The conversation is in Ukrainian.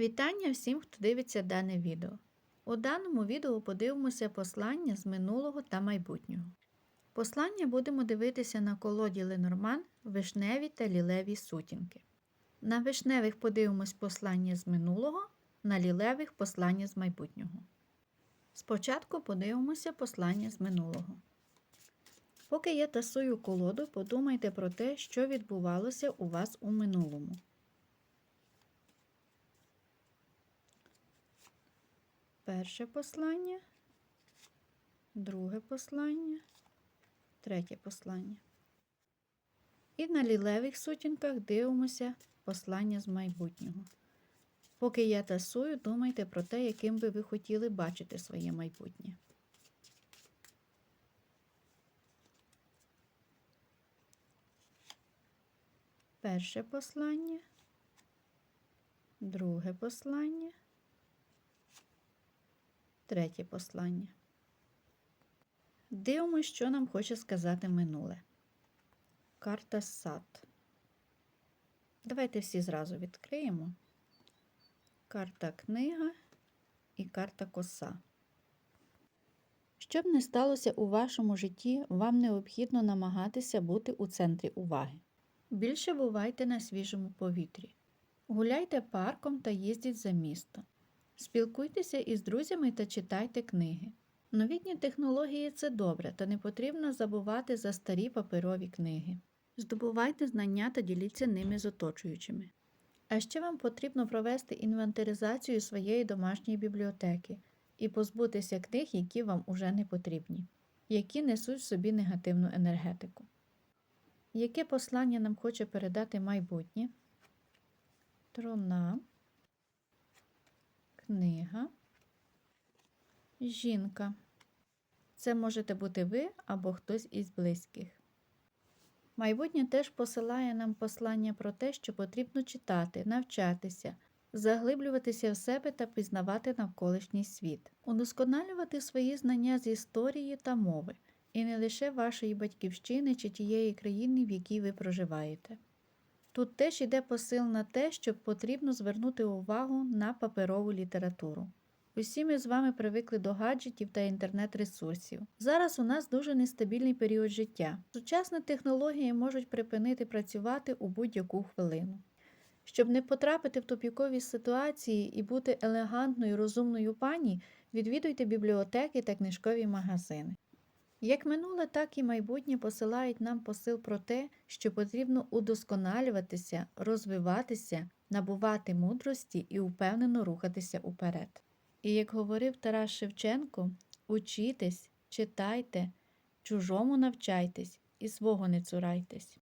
Вітання всім, хто дивиться дане відео. У даному відео подивимося послання з минулого та майбутнього. Послання будемо дивитися на колоді Ленорман вишневі та лілеві сутінки. На вишневих подивимось послання з минулого, на лілевих послання з майбутнього. Спочатку подивимося послання з минулого. Поки я тасую колоду, подумайте про те, що відбувалося у вас у минулому. Перше послання, друге послання, третє послання. І на лілевих сутінках дивимося послання з майбутнього. Поки я тасую, думайте про те, яким би ви хотіли бачити своє майбутнє. Перше послання, друге послання, третє послання. Дивимося, що нам хоче сказати минуле. Карта сад. Давайте всі зразу відкриємо. Карта книга і карта коса. Щоб не сталося у вашому житті, вам необхідно намагатися бути у центрі уваги. Більше бувайте на свіжому повітрі. Гуляйте парком та їздіть за місто. Спілкуйтеся із друзями та читайте книги. Новітні технології це добре, та не потрібно забувати за старі паперові книги. Здобувайте знання та діліться ними з оточуючими. А ще вам потрібно провести інвентаризацію своєї домашньої бібліотеки і позбутися книг, які вам уже не потрібні, які несуть в собі негативну енергетику. Яке послання нам хоче передати майбутнє? Труна, книга, жінка. Це можете бути ви або хтось із близьких. Майбутнє теж посилає нам послання про те, що потрібно читати, навчатися, заглиблюватися в себе та пізнавати навколишній світ, удосконалювати свої знання з історії та мови, і не лише вашої батьківщини чи тієї країни, в якій ви проживаєте. Тут теж йде посил на те, що потрібно звернути увагу на паперову літературу. Усі ми з вами привикли до гаджетів та інтернет-ресурсів. Зараз у нас дуже нестабільний період життя. Сучасні технології можуть припинити працювати у будь-яку хвилину. Щоб не потрапити в тупікові ситуації і бути елегантною, розумною пані, відвідуйте бібліотеки та книжкові магазини. Як минуле, так і майбутнє посилають нам посил про те, що потрібно удосконалюватися, розвиватися, набувати мудрості і упевнено рухатися уперед. І як говорив Тарас Шевченко, учітесь, читайте, чужому навчайтесь і свого не цурайтесь.